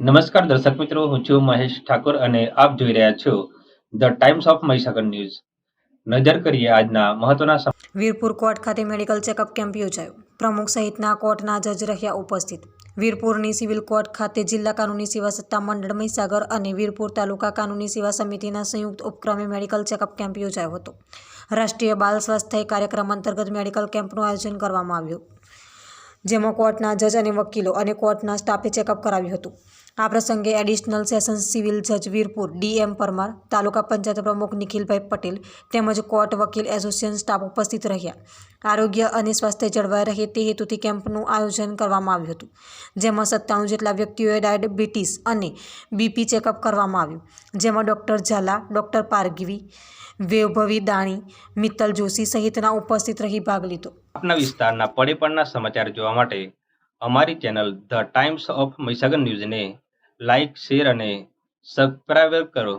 નમસ્કાર દર્શક મિત્રો, હું છું મહેશ ઠાકોર અને આપ જોઈ રહ્યા છો the Times of Mahisagar news. નજર કરીએ આજના મહત્વના વીરપુર કોર્ટ ખાતે મેડિકલ ચેકઅપ કેમ્પ યોજાયો. પ્રમુખ સહિતના કોર્ટના જજ રહ્યા ઉપસ્થિત. વીરપુરની સિવિલ કોર્ટ ખાતે જિલ્લા કાનૂની સેવા સત્તા મંડળ મહીસાગર અને વીરપુર તાલુકા કાનૂની સેવા સમિતિના સંયુક્ત ઉપક્રમે મેડિકલ ચેકઅપ કેમ્પ યોજાયો હતો. રાષ્ટ્રીય બાલ સ્વાસ્થ્ય કાર્યક્રમ અંતર્ગત મેડિકલ કેમ્પનું આયોજન કરવામાં આવ્યું. જેમાં કોર્ટના જજ અને વકીલો અને કોર્ટના સ્ટાફે ચેકઅપ કરાવ્યું હતું. આ પ્રસંગે એડિશનલ સેશન્સ સિવિલ જજ વીરપુર ડીએમ પરમાર, તાલુકા પંચાયત પ્રમુખ નિખિલભાઈ પટેલ તેમજ કોર્ટ વકીલ એસોસિએશન સ્ટાફ ઉપસ્થિત રહ્યા. આરોગ્ય અને સ્વાસ્થ્ય જળવાઈ રહે તે હેતુથી કેમ્પનું આયોજન કરવામાં આવ્યું હતું, જેમાં સત્તાણું જેટલા વ્યક્તિઓએ ડાયાબિટીસ અને બીપી ચેકઅપ કરવામાં આવ્યું. જેમાં ડૉક્ટર ઝાલા, ડૉક્ટર પારગીવી, વૈભવી દાણી, મિત્તલ જોશી સહિતના ઉપસ્થિત રહી ભાગ લીધો. આપના વિસ્તારના પડે પડના સમાચાર જોવા માટે અમારી channel the Times of Mahisagar ન્યૂઝને લાઇક, શેર અને સબસ્ક્રાઈબ કરો.